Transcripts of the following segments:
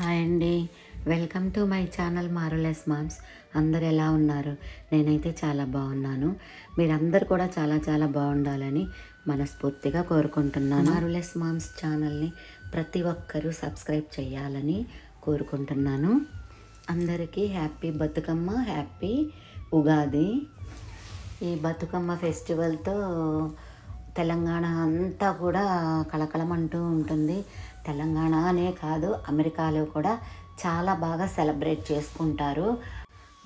Hi అండి. Welcome to my channel మారులెస్ moms. అందరు ఎలా ఉన్నారు? నేనైతే చాలా బాగున్నాను. మీరందరు కూడా చాలా చాలా బాగుండాలని మనస్ఫూర్తిగా కోరుకుంటున్నాను. మారులెస్ మామ్స్ ఛానల్ని ప్రతి ఒక్కరూ సబ్స్క్రైబ్ చేయాలని కోరుకుంటున్నాను. అందరికీ హ్యాపీ బతుకమ్మ హ్యాపీ ఉగాది. ఈ బతుకమ్మ ఫెస్టివల్తో తెలంగాణ అంతా కూడా కళకళమంటూ ఉంటుంది. తెలంగాణ అనే కాదు అమెరికాలో కూడా చాలా బాగా సెలబ్రేట్ చేసుకుంటారు.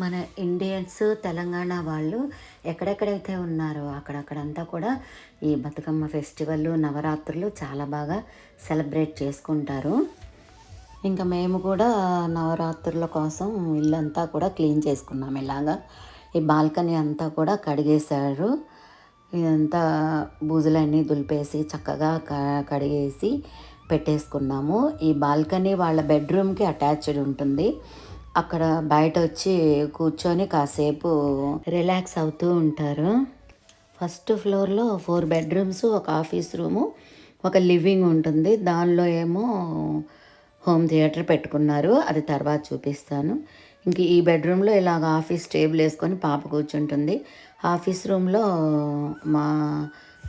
మన ఇండియన్స్ తెలంగాణ వాళ్ళు ఎక్కడెక్కడైతే ఉన్నారో అక్కడక్కడంతా కూడా ఈ బతుకమ్మ ఫెస్టివల్ నవరాత్రులు చాలా బాగా సెలబ్రేట్ చేసుకుంటారు. ఇంకా మేము కూడా నవరాత్రుల కోసం ఇల్లంతా కూడా క్లీన్ చేసుకున్నాం ఇలాగా. ఈ బాల్కనీ అంతా కూడా కడిగేశారు. ఇదంతా బూజులన్నీ దులిపేసి చక్కగా క కడిగేసి పెట్టేసుకున్నాము. ఈ బాల్కనీ వాళ్ళ బెడ్రూమ్కి అటాచ్డ్ ఉంటుంది. అక్కడ బయట వచ్చి కూర్చొని కాసేపు రిలాక్స్ అవుతూ ఉంటారు. ఫస్ట్ ఫ్లోర్లో ఫోర్ బెడ్రూమ్స్ ఒక ఆఫీస్ రూము ఒక లివింగ్ ఉంటుంది. దానిలో ఏమో హోమ్ థియేటర్ పెట్టుకున్నారు. అది తర్వాత చూపిస్తాను. ఇంక ఈ బెడ్రూమ్లో ఇలాగ ఆఫీస్ టేబుల్ వేసుకొని పాప కూర్చుంటుంది. ఆఫీస్ రూమ్లో మా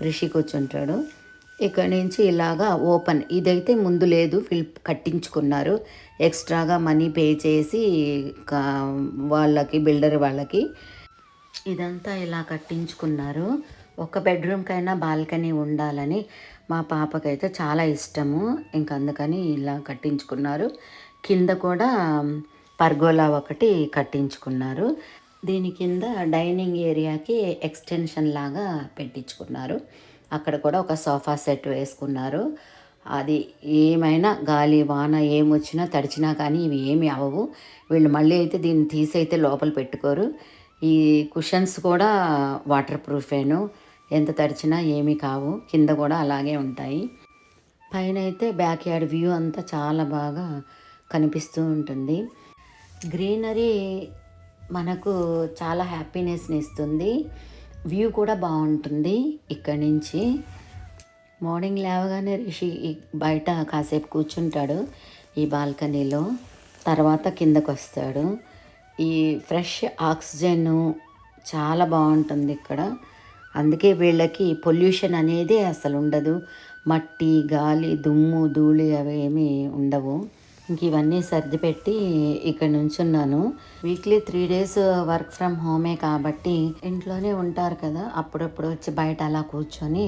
రిషి కూర్చుంటాడు. ఇక్కడ నుంచి ఇలాగా ఓపెన్. ఇదైతే ముందు లేదు ఫిల్ కట్టించుకున్నారు. ఎక్స్ట్రాగా మనీ పే చేసి కా- వాళ్ళకి బిల్డర్ వాళ్ళకి. ఇదంతా ఇలా కట్టించుకున్నారు. ఒక బెడ్రూమ్కైనా బాల్కనీ ఉండాలని మా పాపకైతే చాలా ఇష్టము. ఇంకందుకని ఇలా కట్టించుకున్నారు. కింద కూడా పర్గోలా ఒకటి కట్టించుకున్నారు. దీని కింద డైనింగ్ ఏరియాకి ఎక్స్టెన్షన్ లాగా పెట్టించుకున్నారు. అక్కడ కూడా ఒక సోఫా సెట్ వేసుకున్నారు. అది ఏమైనా గాలి వాన ఏమొచ్చినా తడిచినా కానీ ఇవి ఏమి అవ్వవు వీళ్ళు మళ్ళీ అయితే దీన్ని తీసైతే లోపల పెట్టుకోరు. ఈ కుషన్స్ కూడా వాటర్ ప్రూఫేను ఎంత తడిచినా ఏమీ కావు. కింద కూడా అలాగే ఉంటాయి. పైన అయితే బ్యాక్ యార్డ్ వ్యూ అంతా చాలా బాగా కనిపిస్తూ ఉంటుంది. గ్రీనరీ మనకు చాలా హ్యాపీనెస్ని ఇస్తుంది. వ్యూ కూడా బాగుంటుంది ఇక్కడి నుంచి. మార్నింగ్ లేవగానే రిషి బయట కాసేపు కూర్చుంటాడు ఈ బాల్కనీలో. తర్వాత కిందకు వస్తాడు. ఈ ఫ్రెష్ ఆక్సిజన్ చాలా బాగుంటుంది ఇక్కడ. అందుకే వీళ్ళకి పొల్యూషన్ అనేది అసలు ఉండదు. మట్టి గాలి దుమ్ము ధూళి అవి ఏమీ ఉండవు. ఇంక ఇవన్నీ సర్దిపెట్టి ఇక్కడ నుంచున్నాను. Weekly three days work from హోమే కాబట్టి ఇంట్లోనే ఉంటారు కదా అప్పుడప్పుడు వచ్చి బయట అలా కూర్చొని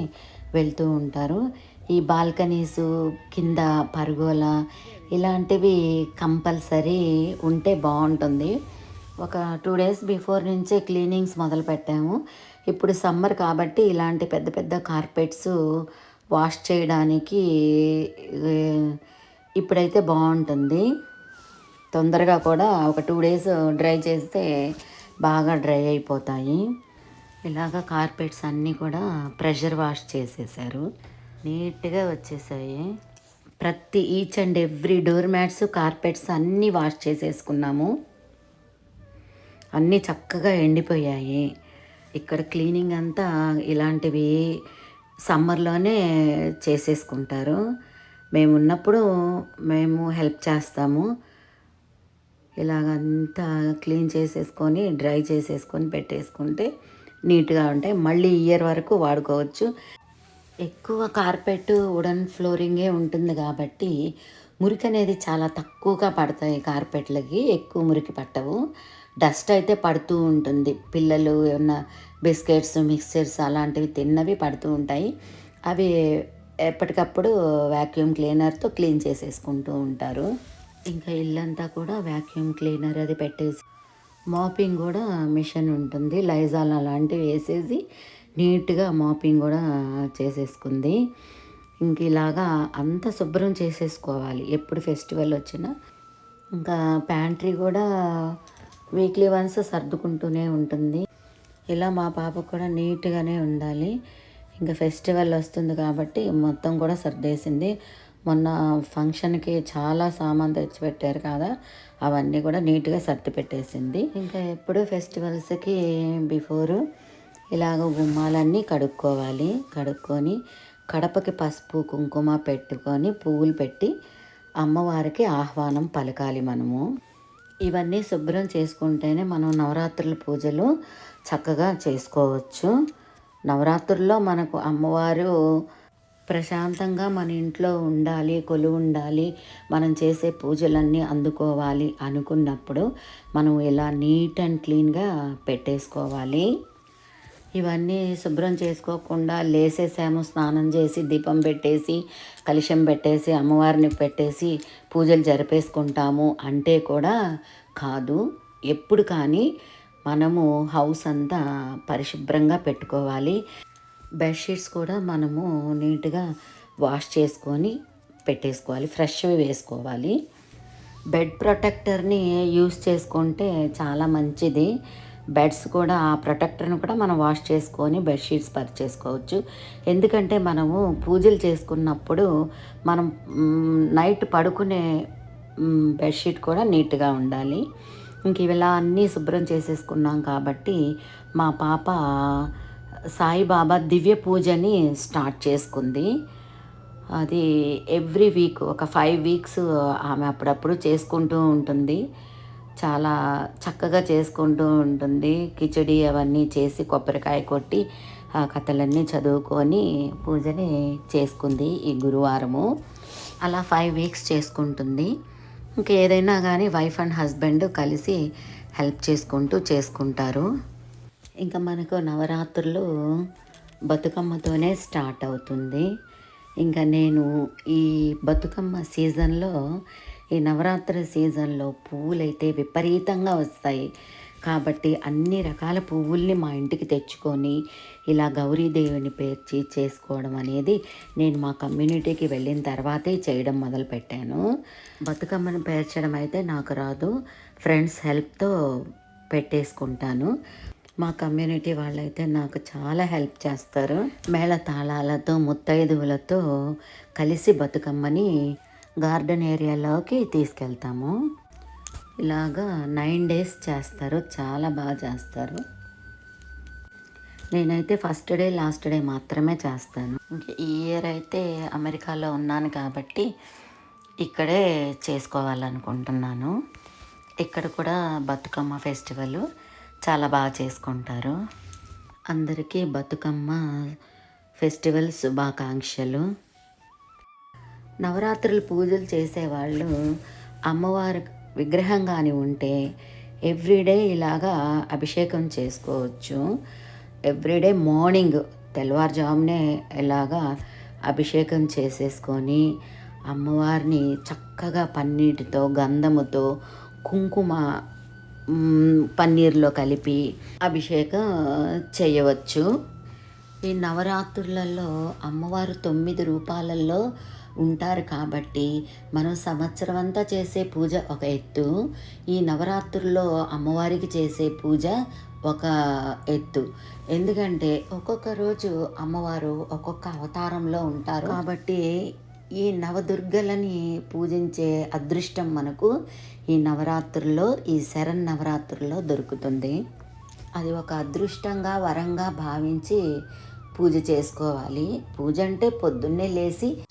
వెళ్తూ ఉంటారు. ఈ బాల్కనీస్ కింద పరుగోల ఇలాంటివి కంపల్సరీ ఉంటే బాగుంటుంది. ఒక టూ డేస్ బిఫోర్ నుంచే క్లీనింగ్స్ మొదలు పెట్టాము ఇప్పుడు సమ్మర్ కాబట్టి ఇలాంటి పెద్ద పెద్ద కార్పెట్స్ వాష్ చేయడానికి ఇప్పుడైతే బాగుంటుంది. తొందరగా కూడా ఒక టూ డేస్ డ్రై చేస్తే బాగా డ్రై అయిపోతాయి. ఇలాగ కార్పెట్స్ అన్నీ కూడా ప్రెషర్ వాష్ చేసేసారు. నీట్గా వచ్చేసాయి. ప్రతి each and every door mats carpets అన్నీ వాష్ చేసేసుకున్నాము. అన్నీ చక్కగా ఎండిపోయాయి. ఇక్కడ క్లీనింగ్ అంతా ఇలాంటివి సమ్మర్లోనే చేసేసుకుంటారు. మేము ఉన్నప్పుడు మేము హెల్ప్ చేస్తాము. ఇలాగంతా క్లీన్ చేసేసుకొని డ్రై చేసేసుకొని పెట్టేసుకుంటే నీట్గా ఉంటాయి. మళ్ళీ ఇయర్ వరకు వాడుకోవచ్చు. ఎక్కువ కార్పెట్ వుడన్ ఫ్లోరింగే ఉంటుంది కాబట్టి మురికి అనేది చాలా తక్కువగా పడతాయి కార్పెట్లకి. ఎక్కువ మురికి పట్టవు. డస్ట్ అయితే పడుతూ ఉంటుంది. పిల్లలు ఏమన్నా బిస్కెట్స్ మిక్చర్స్ అలాంటివి తిన్నవి పడుతూ ఉంటాయి. అవి ఎప్పటికప్పుడు వ్యాక్యూమ్ క్లీనర్తో క్లీన్ చేసేసుకుంటూ ఉంటారు. ఇంకా ఇల్లంతా కూడా వ్యాక్యూమ్ క్లీనర్ అది పెట్టేసి మాపింగ్ కూడా మిషన్ ఉంటుంది. లైజాల్ అలాంటివి వేసేసి నీట్గా మాపింగ్ కూడా చేసేసుకుంది. ఇంక ఇలాగా అంత శుభ్రం చేసేసుకోవాలి. ఎప్పుడు ఫెస్టివల్ వచ్చినా ఇంకా ప్యాంట్రీ కూడా వీక్లీ వన్స్ సర్దుకుంటూనే ఉంటుంది. ఇలా మా పాప కూడా నీట్గానే ఉండాలి. ఇంకా ఫెస్టివల్ వస్తుంది కాబట్టి మొత్తం కూడా సర్దేసింది. మొన్న ఫంక్షన్కి చాలా సామాన్ తెచ్చిపెట్టారు కదా అవన్నీ కూడా నీట్గా సర్ది పెట్టేసింది ఇంకా ఎప్పుడు ఫెస్టివల్స్కి బిఫోరు ఇలాగ గుమ్మాలన్నీ కడుక్కోవాలి. కడుక్కొని కడపకి పసుపు కుంకుమ పెట్టుకొని పువ్వులు పెట్టి అమ్మవారికి ఆహ్వానం పలకాలి మనము. ఇవన్నీ శుభ్రం చేసుకుంటేనే మనం నవరాత్రుల పూజలు చక్కగా చేసుకోవచ్చు. నవరాత్రుల్లో మనకు అమ్మవారు ప్రశాంతంగా మన ఇంట్లో ఉండాలి కొలువు ఉండాలి మనం చేసే పూజలన్నీ అందుకోవాలి అనుకున్నప్పుడు మనం ఇలా నీట్ అండ్ క్లీన్గా పెట్టేసుకోవాలి. ఇవన్నీ శుభ్రం చేసుకోకుండా లేసేసాము స్నానం చేసి దీపం పెట్టేసి కలుషం పెట్టేసి అమ్మవారిని పెట్టేసి పూజలు జరిపేసుకుంటాము అంటే కూడా కాదు. ఎప్పుడు కానీ మనము హౌస్ అంతా పరిశుభ్రంగా పెట్టుకోవాలి. బెడ్షీట్స్ కూడా మనము నీట్గా వాష్ చేసుకొని పెట్టేసుకోవాలి. ఫ్రెష్వి వేసుకోవాలి. బెడ్ ప్రొటెక్టర్ని యూస్ చేసుకుంటే చాలా మంచిది. బెడ్స్ కూడా ఆ ప్రొటెక్టర్ని కూడా మనం వాష్ చేసుకొని బెడ్షీట్స్ పరిచేసుకోవచ్చు. ఎందుకంటే మనము పూజలు చేసుకున్నప్పుడు మనం నైట్ పడుకునే బెడ్షీట్ కూడా నీట్గా ఉండాలి. ఇంక ఇలా అన్నీ శుభ్రం చేసేసుకున్నాం కాబట్టి మా పాప సాయిబాబా దివ్య పూజని స్టార్ట్ చేసుకుంది. అది ఎవ్రీ వీక్ ఒక ఫైవ్ వీక్స్ ఆమె అప్పుడప్పుడు చేసుకుంటూ ఉంటుంది. చాలా చక్కగా చేసుకుంటూ ఉంటుంది. కిచడి అవన్నీ చేసి కొబ్బరికాయ కొట్టి ఆ కథలన్నీ చదువుకొని పూజని చేసుకుంది ఈ గురువారము. అలా ఫైవ్ వీక్స్ చేసుకుంటుంది. ఇంకా ఏదైనా కానీ వైఫ్ అండ్ హస్బెండ్ కలిసి హెల్ప్ చేసుకుంటూ చేసుకుంటారు. ఇంకా మనకు నవరాత్రులు బతుకమ్మతోనే స్టార్ట్ అవుతుంది. ఇంకా నేను ఈ బతుకమ్మ సీజన్లో ఈ నవరాత్రి సీజన్లో పువ్వులైతే విపరీతంగా వస్తాయి. కాబట్టి అన్ని రకాల పువ్వుల్ని మా ఇంటికి తెచ్చుకొని ఇలా గౌరీదేవిని పేర్చి చేసుకోవడం అనేది నేను మా కమ్యూనిటీకి వెళ్ళిన తర్వాతే చేయడం మొదలుపెట్టాను. బతుకమ్మను పేర్చడం అయితే నాకు రాదు. ఫ్రెండ్స్ హెల్ప్తో పెట్టేసుకుంటాను. మా కమ్యూనిటీ వాళ్ళైతే నాకు చాలా హెల్ప్ చేస్తారు. మేళ తాళాలతో ముత్తైదువులతో కలిసి బతుకమ్మని గార్డెన్ ఏరియాలోకి తీసుకెళ్తాము. ఇలాగా నైన్ డేస్ చేస్తారు చాలా బాగా చేస్తారు. నేనైతే ఫస్ట్ డే లాస్ట్ డే మాత్రమే చేస్తాను. ఈ ఇయర్ అయితే అమెరికాలో ఉన్నాను కాబట్టి ఇక్కడే చేసుకోవాలనుకుంటున్నాను. ఇక్కడ కూడా బతుకమ్మ ఫెస్టివల్ చాలా బాగా చేసుకుంటారు. అందరికీ బతుకమ్మ ఫెస్టివల్ శుభాకాంక్షలు. నవరాత్రులు పూజలు చేసేవాళ్ళు అమ్మవారి విగ్రహం కానీ ఉంటే ఎవ్రీడే ఇలాగా అభిషేకం చేసుకోవచ్చు. ఎవ్రీడే మార్నింగ్ తెల్లవారుజామునే ఇలాగా అభిషేకం చేసేసుకొని అమ్మవారిని చక్కగా పన్నీటితో గంధముతో కుంకుమ పన్నీర్లో కలిపి అభిషేకం చేయవచ్చు. ఈ నవరాత్రులలో అమ్మవారు తొమ్మిది రూపాలలో ఉంటారు కాబట్టి మనం సంవత్సరం అంతా చేసే పూజ ఒక ఎత్తు ఈ నవరాత్రుల్లో అమ్మవారికి చేసే పూజ ఒక ఎత్తు. ఎందుకంటే ఒక్కొక్క రోజు అమ్మవారు ఒక్కొక్క అవతారంలో ఉంటారు కాబట్టి ఈ నవదుర్గలని పూజించే అదృష్టం మనకు ఈ నవరాత్రుల్లో ఈ శరణ్ నవరాత్రుల్లో దొరుకుతుంది. అది ఒక అదృష్టంగా వరంగా భావించి పూజ చేసుకోవాలి. పూజ అంటే పొద్దున్నే లేచి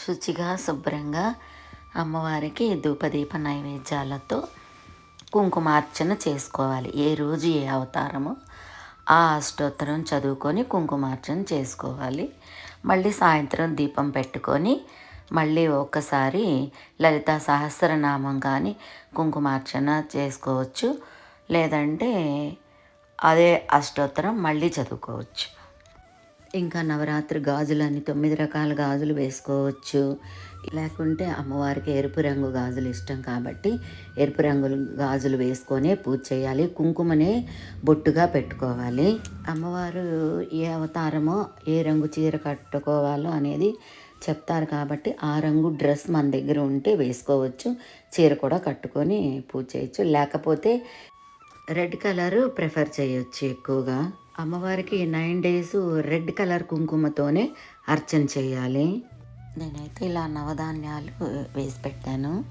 శుచిగా శుభ్రంగా అమ్మవారికి ధూపదీప నైవేద్యాలతో కుంకుమార్చన చేసుకోవాలి. ఏ రోజు ఏ అవతారమో ఆ అష్టోత్తరం చదువుకొని కుంకుమార్చన చేసుకోవాలి. మళ్ళీ సాయంత్రం దీపం పెట్టుకొని మళ్ళీ ఒక్కసారి లలిత సహస్రనామం కానీ కుంకుమార్చన చేసుకోవచ్చు. లేదంటే అదే అష్టోత్తరం మళ్ళీ చదువుకోవచ్చు. ఇంకా నవరాత్రి గాజులని తొమ్మిది రకాల గాజులు వేసుకోవచ్చు. లేకుంటే అమ్మవారికి ఎరుపు రంగు గాజులు ఇష్టం కాబట్టి ఎరుపు రంగు గాజులు వేసుకొనే పూజ చేయాలి. కుంకుమనే బొట్టుగా పెట్టుకోవాలి. అమ్మవారు ఏ అవతారమో ఏ రంగు చీర కట్టుకోవాలో అనేది చెప్తారు కాబట్టి ఆ రంగు డ్రెస్ మన దగ్గర ఉంటే వేసుకోవచ్చు. చీర కూడా కట్టుకొని పూజ చేయొచ్చు. లేకపోతే రెడ్ కలర్ ప్రిఫర్ చేయొచ్చు ఎక్కువగా. అమ్మవారికి నైన్ డేస్ రెడ్ కలర్ కుంకుమతోనే అర్చన చేయాలి. నేనైతే ఇలా నవధాన్యాలు వేసి పెట్టాను.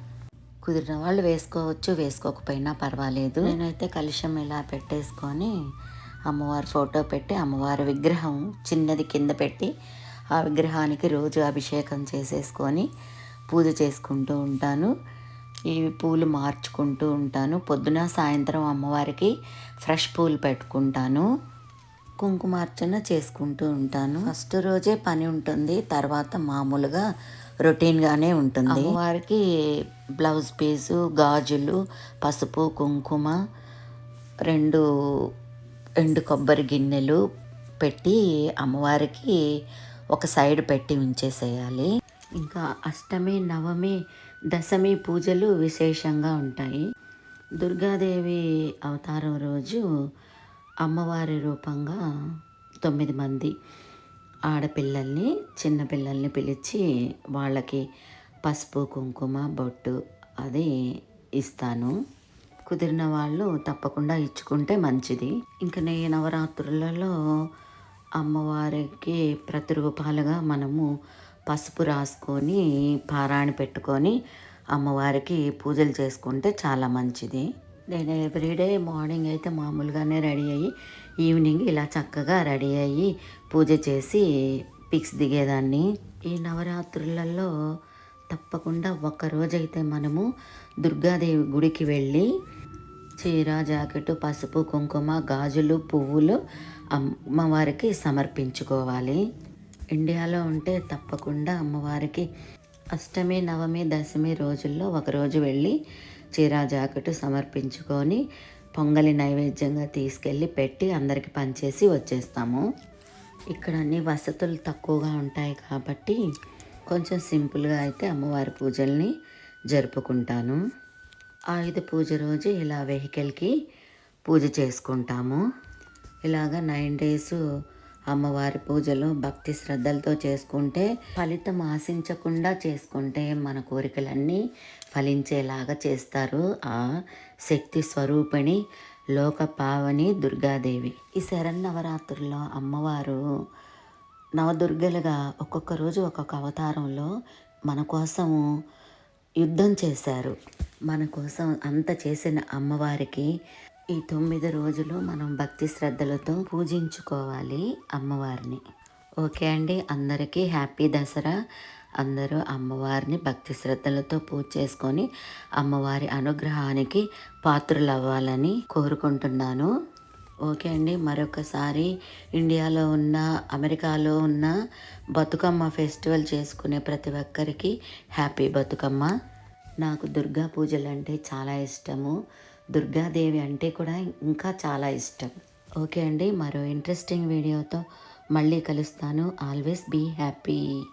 కుదిరిన వాళ్ళు వేసుకోవచ్చు వేసుకోకపోయినా పర్వాలేదు. నేనైతే కలుషం ఇలా పెట్టేసుకొని అమ్మవారి ఫోటో పెట్టి అమ్మవారి విగ్రహం చిన్నది కింద పెట్టి ఆ విగ్రహానికి రోజు అభిషేకం చేసేసుకొని పూజ చేసుకుంటూ ఉంటాను. ఈ పూలు మార్చుకుంటూ ఉంటాను. పొద్దున సాయంత్రం అమ్మవారికి ఫ్రెష్ పూలు పెట్టుకుంటాను. కుంకుమార్చన చేసుకుంటూ ఉంటాను. ఫస్ట్ రోజే పని ఉంటుంది. తర్వాత మామూలుగా రొటీన్గానే ఉంటుంది. అమ్మవారికి బ్లౌజ్ పీసు గాజులు పసుపు కుంకుమ రెండు ఎండు కొబ్బరి గిన్నెలు పెట్టి అమ్మవారికి ఒక సైడ్ పెట్టి ఉంచేసేయాలి. ఇంకా అష్టమి నవమి దశమి పూజలు విశేషంగా ఉంటాయి. దుర్గాదేవి అవతారం రోజు అమ్మవారి రూపంగా తొమ్మిది మంది ఆడపిల్లల్ని చిన్నపిల్లల్ని పిలిచి వాళ్ళకి పసుపు కుంకుమ బొట్టు అది ఇస్తాను. కుదిరిన వాళ్ళు తప్పకుండా ఇచ్చుకుంటే మంచిది. ఇంకా నే నవరాత్రులలో అమ్మవారికి ప్రతిరూపాలుగా మనము పసుపు రాసుకొని పారాణి పెట్టుకొని అమ్మవారికి పూజలు చేసుకుంటే చాలా మంచిది. నేను ఎవ్రీడే మార్నింగ్ అయితే మామూలుగానే రెడీ అయ్యి ఈవినింగ్ ఇలా చక్కగా రెడీ అయ్యి పూజ చేసి పిక్స్ దిగేదాన్ని. ఈ నవరాత్రులలో తప్పకుండా ఒక్కరోజైతే మనము దుర్గాదేవి గుడికి వెళ్ళి చీర జాకెట్ పసుపు కుంకుమ గాజులు పువ్వులు అమ్మవారికి సమర్పించుకోవాలి. ఇండియాలో ఉంటే తప్పకుండా అమ్మవారికి అష్టమి నవమి దశమి రోజుల్లో ఒకరోజు వెళ్ళి చీరా జాకెట్ సమర్పించుకొని పొంగలి నైవేద్యంగా తీసుకెళ్ళి పెట్టి అందరికి పనిచేసి వచ్చేస్తాము. ఇక్కడ అన్ని వసతులు తక్కువగా ఉంటాయి కాబట్టి కొంచెం సింపుల్గా అయితే అమ్మవారి పూజల్ని జరుపుకుంటాను. ఆయుధ పూజ రోజు ఇలా వెహికల్కి పూజ చేసుకుంటాము. ఇలాగ నైన్ డేస్ అమ్మవారి పూజలు భక్తి శ్రద్ధలతో చేసుకుంటే ఫలితం ఆశించకుండా చేసుకుంటే మన కోరికలన్నీ ఫలించేలాగా చేస్తారు ఆ శక్తి స్వరూపిణి లోక పావని దుర్గాదేవి. ఈ శరన్నవరాత్రుల్లో అమ్మవారు నవదుర్గలుగా ఒక్కొక్క రోజు ఒక్కొక్క అవతారంలో మన కోసము యుద్ధం చేశారు. మన కోసం అంత చేసిన అమ్మవారికి ఈ తొమ్మిది రోజులు మనం భక్తి శ్రద్ధలతో పూజించుకోవాలి అమ్మవారిని. ఓకే అండి? అందరికీ హ్యాపీ దసరా. అందరూ అమ్మవారిని భక్తి శ్రద్ధలతో పూజ చేసుకొని అమ్మవారి అనుగ్రహానికి పాత్రలు అవ్వాలని కోరుకుంటున్నాను. ఓకే అండి? మరొకసారి ఇండియాలో ఉన్న అమెరికాలో ఉన్న బతుకమ్మ ఫెస్టివల్ చేసుకునే ప్రతి ఒక్కరికి హ్యాపీ బతుకమ్మ. నాకు దుర్గా పూజలు అంటే చాలా ఇష్టము. దుర్గాదేవి అంటే కూడా ఇంకా చాలా ఇష్టం. ఓకే అండి మరో ఇంట్రెస్టింగ్ వీడియోతో మళ్ళీ కలుస్తాను. Always be happy